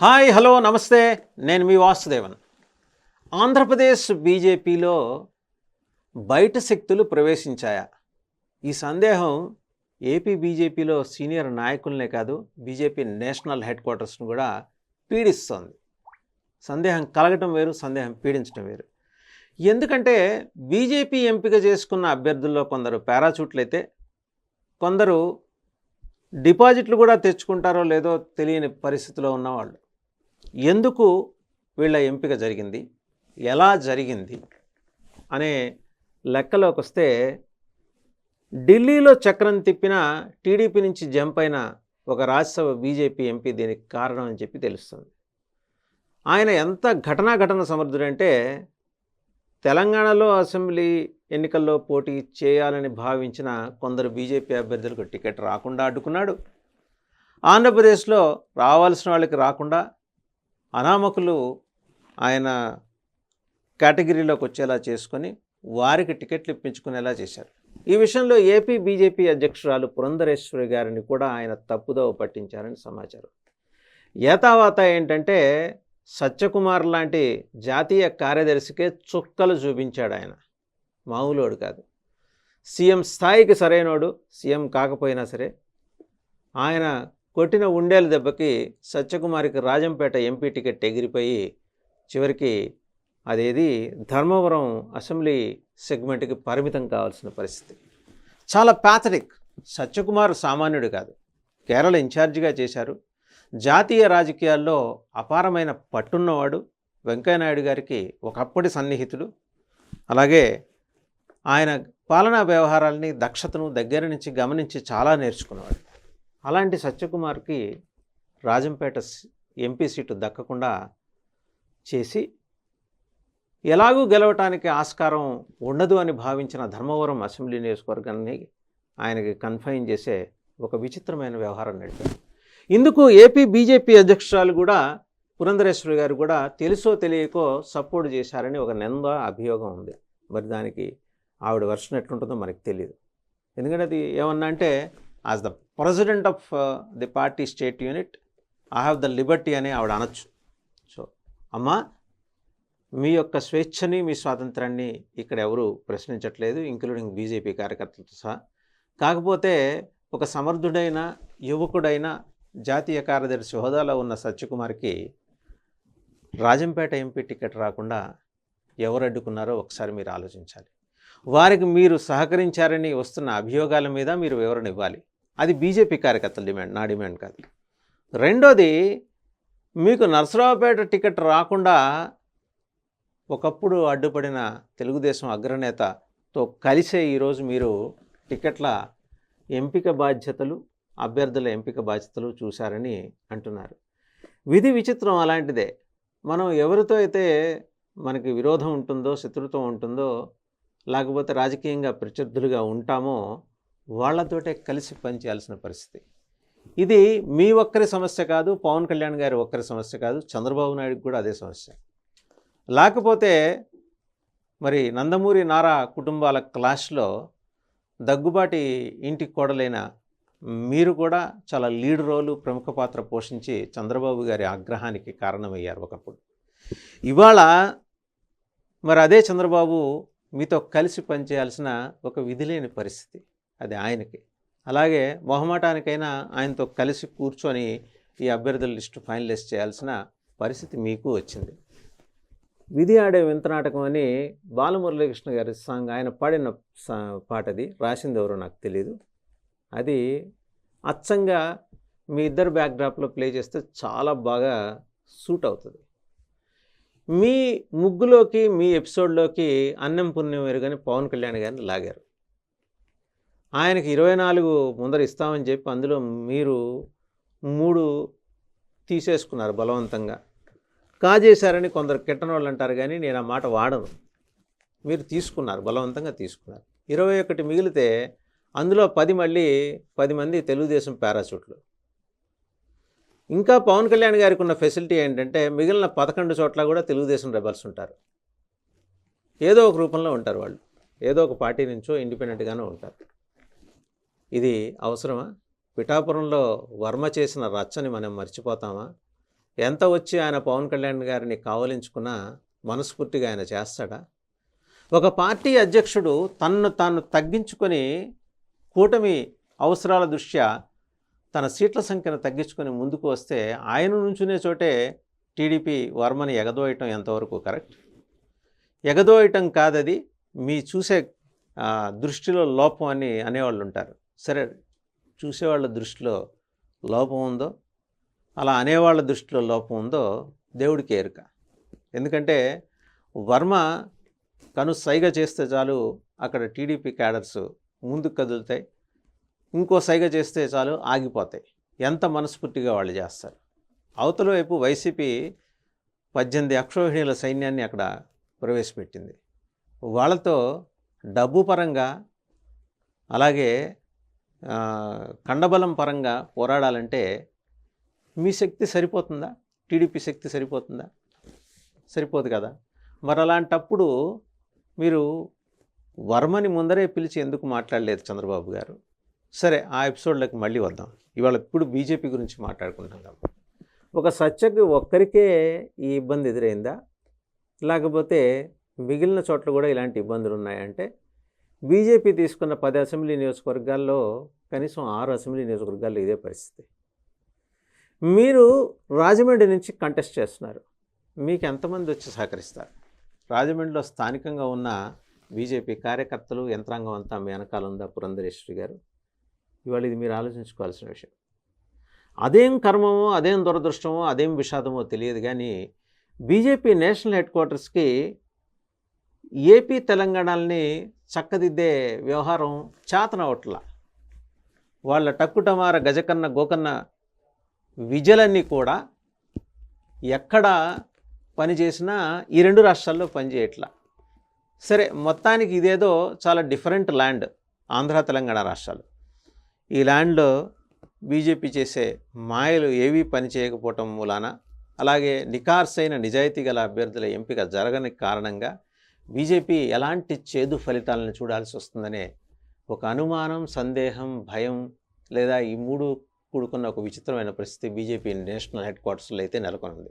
Hi hello నమస్తే. నేను మీ వాసుదేవన్. ఆంధ్రప్రదేశ్ బీజేపీలో బయట శక్తులు ప్రవేశించాయా? ఈ సందేహం ఏపీ బీజేపీలో సీనియర్ నాయకులనే కాదు బీజేపీ నేషనల్ హెడ్ క్వార్టర్స్ను కూడా పీడిస్తోంది. సందేహం కలగటం వేరు సందేహం పీడించడం వేరు. ఎందుకంటే బీజేపీ ఎంపిక చేసుకున్న అభ్యర్థుల్లో కొందరు పారాచూట్లయితే కొందరు డిపాజిట్లు కూడా తెచ్చుకుంటారో లేదో తెలియని పరిస్థితిలో ఉన్నవాళ్ళు. ఎందుకు వీళ్ళ ఎంపిక జరిగింది? ఎలా జరిగింది? అనే లెక్కలోకి వస్తే ఢిల్లీలో చక్రం తిప్పిన టీడీపీ నుంచి జంప్ అయిన ఒక రాజ్యసభ బీజేపీ ఎంపీ దీనికి కారణం అని చెప్పి తెలుస్తుంది. ఆయన ఎంత ఘటనా ఘటన సమర్థుడంటే తెలంగాణలో అసెంబ్లీ ఎన్నికల్లో పోటీ చేయాలని భావించిన కొందరు బీజేపీ అభ్యర్థులకు టికెట్ రాకుండా అడ్డుకున్నాడు. ఆంధ్రప్రదేశ్లో రావాల్సిన వాళ్ళకి రాకుండా అనామకులు ఆయన కేటగిరీలోకి వచ్చేలా చేసుకొని వారికి టికెట్లు ఇప్పించుకునేలా చేశారు. ఈ విషయంలో ఏపీ బీజేపీ అధ్యక్షురాలు పురంధరేశ్వరి గారిని కూడా ఆయన తప్పుదోవ పట్టించారని సమాచారం. ఏతావాత ఏంటంటే సత్యకుమార్ లాంటి జాతీయ కార్యదర్శికే చుక్కలు చూపించాడు ఆయన. మామూలోడు కాదు. సీఎం స్థాయికి సరైనోడు సీఎం కాకపోయినా సరే ఆయన కొట్టిన ఉండేల దెబ్బకి సత్యకుమారికి రాజంపేట ఎంపీ టికెట్ ఎగిరిపోయి చివరికి అదేది ధర్మవరం అసెంబ్లీ సెగ్మెంట్కి పరిమితం కావాల్సిన పరిస్థితి. చాలా ప్యాథటిక్ సత్యకుమార్ సామాన్యుడు కాదు. కేరళ ఇన్ఛార్జిగా చేశారు. జాతీయ రాజకీయాల్లో అపారమైన పట్టున్నవాడు వెంకయ్యనాయుడు గారికి ఒకప్పటి సన్నిహితుడు. అలాగే ఆయన పాలనా వ్యవహారాలని దక్షతను దగ్గర నుంచి గమనించి చాలా నేర్చుకున్నవాడు. అలాంటి సత్యకుమార్కి రాజంపేట ఎంపీ సీటు దక్కకుండా చేసి ఎలాగూ గెలవటానికి ఆస్కారం ఉండదు అని భావించిన ధర్మవరం అసెంబ్లీ నియోజకవర్గాన్ని ఆయనకి కన్ఫైన్ చేసే ఒక విచిత్రమైన వ్యవహారం నడిపారు. ఇందుకు ఏపీ బీజేపీ అధ్యక్షురాలు కూడా పురంధరేశ్వరి గారు కూడా తెలుసో తెలియకో సపోర్ట్ చేశారని ఒక నింద అభియోగం ఉంది. మరి దానికి ఆవిడ వర్షన్ ఎట్లుంటుందో మనకు తెలియదు ఎందుకంటే అది ఏమన్నా అంటే as the president of the party state unit I have the liberty అని ఆవిడ అనొచ్చు. సో అమ్మా మీ యొక్క స్వేచ్ఛని మీ స్వాతంత్రాన్ని ఇక్కడ ఎవరు ప్రశ్నించట్లేదు ఇంక్లూడింగ్ బీజేపీ కార్యకర్తలతో సహా. కాకపోతే ఒక సమర్థుడైన యువకుడైన జాతీయ కార్యదర్శి హోదాలో ఉన్న సత్యకుమార్కి రాజంపేట ఎంపీ టికెట్ రాకుండా ఎవరు అడ్డుకున్నారో ఒకసారి మీరు ఆలోచించాలి. వారికి మీరు సహకరించారని వస్తున్న అభియోగాల మీద మీరు వివరణ ఇవ్వాలి. అది బీజేపీ కార్యకర్తల డిమాండ్ నా డిమాండ్ కాదు. రెండోది మీకు నరసరావుపేట టికెట్ రాకుండా ఒకప్పుడు అడ్డుపడిన తెలుగుదేశం అగ్రనేతతో కలిసే ఈరోజు మీరు టికెట్ల ఎంపిక బాధ్యతలు అభ్యర్థుల ఎంపిక బాధ్యతలు చూశారని అంటున్నారు. విధి విచిత్రం అలాంటిదే. మనం ఎవరితో అయితే మనకి విరోధం ఉంటుందో శత్రుత్వం ఉంటుందో లేకపోతే రాజకీయంగా ప్రత్యర్థులుగా ఉంటామో వాళ్ళతోటే కలిసి పనిచేయాల్సిన పరిస్థితి. ఇది మీ ఒక్కరి సమస్య కాదు పవన్ కళ్యాణ్ గారి ఒక్కరి సమస్య కాదు చంద్రబాబు నాయుడికి కూడా అదే సమస్య. లేకపోతే మరి నందమూరి నారా కుటుంబాల క్లాష్లో దగ్గుబాటి ఇంటికి కోడలైన మీరు కూడా చాలా లీడ్ రోలు ప్రముఖ పాత్ర పోషించి చంద్రబాబు గారి ఆగ్రహానికి కారణమయ్యారు ఒకప్పుడు. ఇవాళ మరి అదే చంద్రబాబు మీతో కలిసి పనిచేయాల్సిన ఒక విధిలేని పరిస్థితి. అది ఆయనకి. అలాగే మొహమాటానికైనా ఆయనతో కలిసి కూర్చొని ఈ అభ్యర్థుల లిస్టు ఫైనలైజ్ చేయాల్సిన పరిస్థితి మీకు వచ్చింది. విధి ఆడే వింత నాటకం అని బాలమురళీకృష్ణ గారి సాంగ్ ఆయన పాడిన సా- పాట అది రాసింది ఎవరో నాకు తెలియదు అది అచ్చంగా మీ ఇద్దరు బ్యాక్డ్రాప్లో ప్లే చేస్తే చాలా బాగా సూట్ అవుతుంది. మీ ముగ్గులోకి మీ ఎపిసోడ్లోకి అన్నం పుణ్యం ఎరుగని పవన్ కళ్యాణ్ గారిని లాగారు. ఆయనకి ఇరవై నాలుగు ముందర ఇస్తామని చెప్పి అందులో మీరు మూడు తీసేసుకున్నారు బలవంతంగా. కాజేశారని కొందరు కిట్టన వాళ్ళు అంటారు కానీ నేను ఆ మాట వాడను. మీరు తీసుకున్నారు బలవంతంగా తీసుకున్నారు. ఇరవై ఒకటి మిగిలితే అందులో పది మళ్ళీ పది మంది తెలుగుదేశం పారాచూట్లు. ఇంకా పవన్ కళ్యాణ్ గారికి ఉన్న ఫెసిలిటీ ఏంటంటే మిగిలిన పదకొండు చోట్ల కూడా తెలుగుదేశం రెబల్స్ ఉంటారు. ఏదో ఒక రూపంలో ఉంటారు వాళ్ళు. ఏదో ఒక పార్టీ నుంచో ఇండిపెండెంట్గానే ఉంటారు. ఇది అవసరమా? పిఠాపురంలో వర్మ చేసిన రచ్చని మనం మర్చిపోతామా? ఎంత వచ్చి ఆయన పవన్ కళ్యాణ్ గారిని కావలించుకున్నా మనస్ఫూర్తిగా ఆయన చేస్తాడా? ఒక పార్టీ అధ్యక్షుడు తన్ను తాను తగ్గించుకొని కూటమి అవసరాల దృష్ట్యా తన సీట్ల సంఖ్యను తగ్గించుకొని ముందుకు వస్తే ఆయన నుంచునే చోటే టీడీపీ వర్మని ఎగదోయటం ఎంతవరకు కరెక్ట్? ఎగదోయటం కాదది మీ చూసే దృష్టిలో లోపం అని అనేవాళ్ళు ఉంటారు సరే చూసేవాళ్ళ దృష్టిలో లోపం ఉందో అలా అనేవాళ్ళ దృష్టిలో లోపం ఉందో దేవుడికి ఎరుక ఎందుకంటే వర్మ కను సైగ చేస్తే చాలు అక్కడ టీడీపీ క్యాడర్స్ ముందుకు కదులుతాయి ఇంకో సైగ చేస్తే చాలు ఆగిపోతాయి. ఎంత మనస్ఫూర్తిగా వాళ్ళు చేస్తారు. అవతల వైపు వైసీపీ పద్దెనిమిది అక్షోహిణీల సైన్యాన్ని అక్కడ ప్రవేశపెట్టింది. వాళ్ళతో డబ్బు పరంగా అలాగే కండబలం పరంగా పోరాడాలంటే మీ శక్తి సరిపోతుందా? టీడీపీ శక్తి సరిపోతుందా? సరిపోదు కదా. మరి అలాంటప్పుడు మీరు వర్మని ముందరే పిలిచి ఎందుకు మాట్లాడలేదు చంద్రబాబు గారు? సరే ఆ ఎపిసోడ్లోకి మళ్ళీ వద్దాం. ఇవాళ ఇప్పుడు బీజేపీ గురించి మాట్లాడుకుంటున్నాం ఒక సత్యకి ఒక్కరికే ఈ ఇబ్బంది ఎదురైందా? లేకపోతే మిగిలిన చోట్ల కూడా ఇలాంటి ఇబ్బందులు ఉన్నాయంటే? బీజేపీ తీసుకున్న పది అసెంబ్లీ నియోజకవర్గాల్లో కనీసం ఆరు అసెంబ్లీ నియోజకవర్గాల్లో ఇదే పరిస్థితి. మీరు రాజమండ్రి నుంచి కంటెస్ట్ చేస్తున్నారు. మీకు ఎంతమంది వచ్చి సహకరిస్తారు? రాజమండ్రిలో స్థానికంగా ఉన్న బీజేపీ కార్యకర్తలు యంత్రాంగం అంతా మీ వెనకాల ఉందా పురంధరేశ్వరి గారు? ఇవాళ ఇది మీరు ఆలోచించుకోవాల్సిన విషయం. అదేం కర్మమో అదేం దురదృష్టమో అదేం విషాదమో తెలియదు కానీ బీజేపీ నేషనల్ హెడ్ క్వార్టర్స్కి ఏపీ తెలంగాణల్ని చక్కదిద్దే వ్యవహారం చేతనవట్లా వాళ్ళ టక్కుటమార గజకన్న గోకన్న విజలన్నీ కూడా ఎక్కడ పనిచేసినా ఈ రెండు రాష్ట్రాల్లో పనిచేయట్లా సరే మొత్తానికి ఇదేదో చాలా డిఫరెంట్ ల్యాండ్ ఆంధ్ర తెలంగాణ రాష్ట్రాలు. ఈ ల్యాండ్లో బీజేపీ చేసే మాయలు ఏవీ పనిచేయకపోవటం మూలాన అలాగే నికార్సైన నిజాయితీ గల అభ్యర్థుల ఎంపిక జరగని కారణంగా బీజేపీ ఎలాంటి చేదు ఫలితాలను చూడాల్సి వస్తుందనే ఒక అనుమానం సందేహం భయం లేదా ఈ మూడు కూడుకున్న ఒక విచిత్రమైన పరిస్థితి బీజేపీ నేషనల్ హెడ్ క్వార్టర్స్లో అయితే నెలకొంది